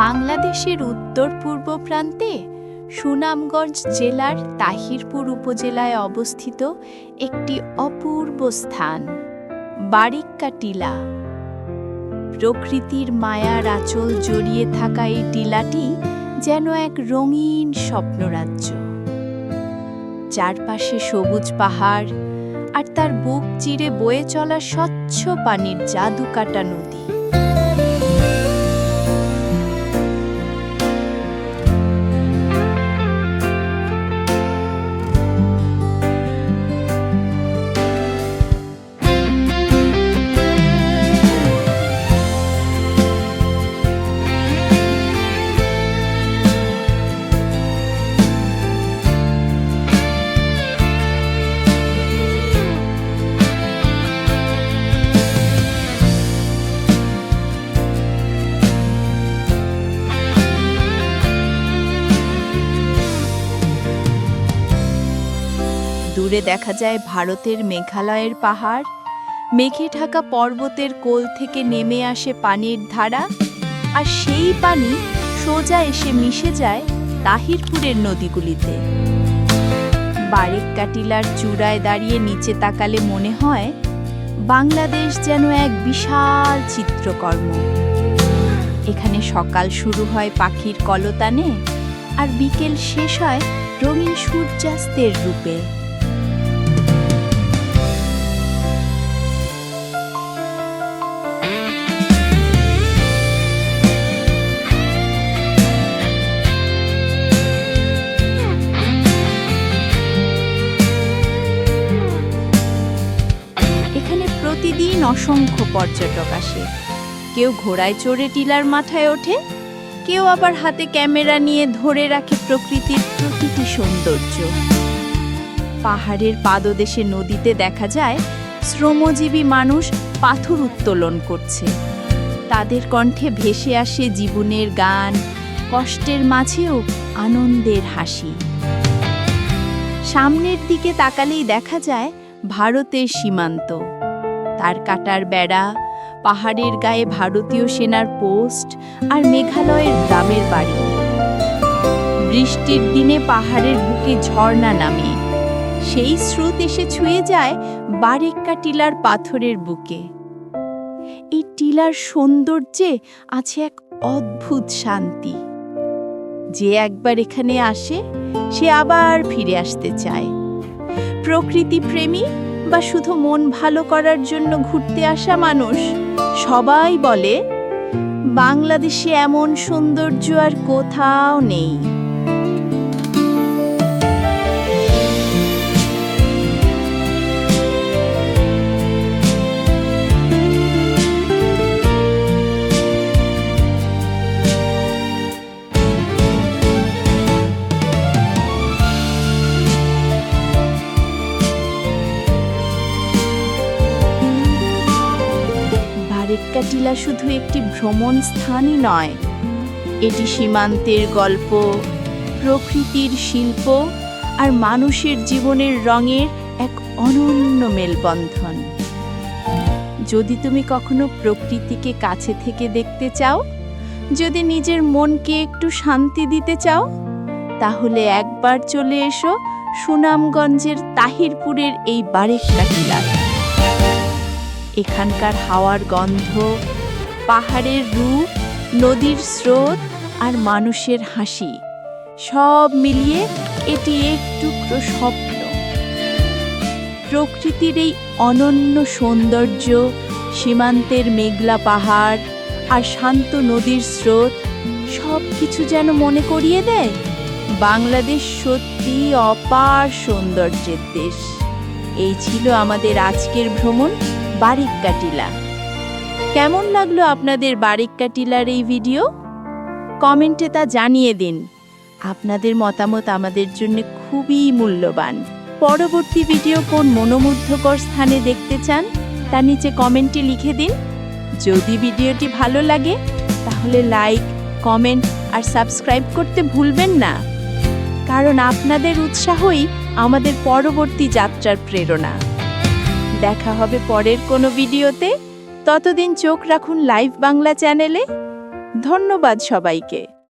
বাংলাদেশের উত্তর পূর্ব প্রান্তে সুনামগঞ্জ জেলার তাহিরপুর উপজেলায় অবস্থিত একটি অপূর্ব স্থান বারিক্কা টিলা প্রকৃতির মায়ার আচল জড়িয়ে থাকা এই টিলাটি যেন এক রঙিন স্বপ্নরাজ্য। চারপাশে সবুজ পাহাড় আর তার বুক চিরে বয়ে চলা স্বচ্ছ পানির জাদু কাটা নদী। দূরে দেখা যায় ভারতের মেঘালয়ের পাহাড়। মেঘে ঢাকা পর্বতের কোল থেকে নেমে আসে পানির ধারা। আর সেই পানি সোজা এসে মিশে যায় তাহিরপুরের নদীগুলিতে। বারেক্কা কাটিলার চূড়ায় দাঁড়িয়ে নিচে তাকালে মনে হয়, বাংলাদেশ যেন এক বিশাল চিত্রকর্ম। এখানে সকাল শুরু হয় পাখির কলতানে, আর বিকেল শেষ হয় রঙিন সূর্যাস্তের রূপে। প্রতিদিন অসংখ্য পর্যটক আসে। কেউ ঘোড়ায় চড়ে টিলার মাথায় ওঠে, কেউ আবার হাতে ক্যামেরা নিয়ে ধরে রাখে প্রকৃতির প্রতিটি সৌন্দর্য। পাহাড়ের পাদদেশে নদীতে দেখা যায়, শ্রমজীবী মানুষ পাথর উত্তোলন করছে। তাদের কণ্ঠে ভেসে আসে জীবনের গান, কষ্টের মাঝেও আনন্দের হাসি। সামনের দিকে তাকালেই দেখা যায়, ভারতের সীমান্ত। তার কাটার বেড়া, পাহাড়ের গায়ে ভারতীয় সেনার পোস্ট আর মেঘালয়ের গ্রামের বাড়ি। বৃষ্টির দিনে পাহাড়ের বুকে ঝর্ণা নামে। সেই স্রোত এসে ছুঁয়ে যায় বারেক্কা টিলার পাথরের বুকে। এই টিলার সৌন্দর্যে আছে এক অদ্ভুত শান্তি। যে একবার এখানে আসে, সে আবার ফিরে আসতে চায়। প্রকৃতি প্রেমী বা শুধু মন ভালো করার জন্য ঘুরতে আসা মানুষ? সবাই বলে, বাংলাদেশে এমন সৌন্দর্য আর কোথাও নেই। বারেক্কা টিলা শুধু একটি ভ্রমণ স্থানই নয়, এটি সীমান্তের গল্প, প্রকৃতির শিল্প আর মানুষের জীবনের রঙের এক অনন্য মেলবন্ধন। যদি তুমি কখনো প্রকৃতিকে কাছে থেকে দেখতে চাও, যদি নিজের মনকে একটু শান্তি দিতে চাও, তাহলে একবার চলে এসো সুনামগঞ্জের তাহিরপুরের এই বারেক্কা টিলায়। এখানকার হাওয়ার গন্ধ, পাহাড়ের রূপ নদীর স্রোত আর মানুষের হাসি, সব মিলিয়ে এটি এক টুকরো স্বপ্ন। প্রকৃতির এই অনন্য সৌন্দর্য, সীমান্তের মেঘলা পাহাড় আর শান্ত নদীর স্রোত সব কিছু যেন মনে করিয়ে দেয়? বাংলাদেশ সত্যি অপার সৌন্দর্যের দেশ। এই ছিল আমাদের আজকের ভ্রমণ। বারিক্কা টিলা কেমন লাগল আপনাদের বারিক্কা টিলার এই ভিডিও? কমেন্টে তা জানিয়ে দিন। আপনাদের মতামত আমাদের জন্য খুবই মূল্যবান। পরবর্তী ভিডিও কোন মনোমুগ্ধকর স্থানে দেখতে চান, তা নিচে কমেন্টে লিখে দিন। যদি ভিডিওটি ভালো লাগে, তাহলে লাইক, কমেন্ট আর সাবস্ক্রাইব করতে ভুলবেন না। কারণ আপনাদের উৎসাহই আমাদের পরবর্তী যাত্রার প্রেরণা। দেখা হবে পরের কোনো ভিডিওতে। ততদিন চোখ রাখুন লাইভ বাংলা চ্যানেলে। ধন্যবাদ সবাইকে।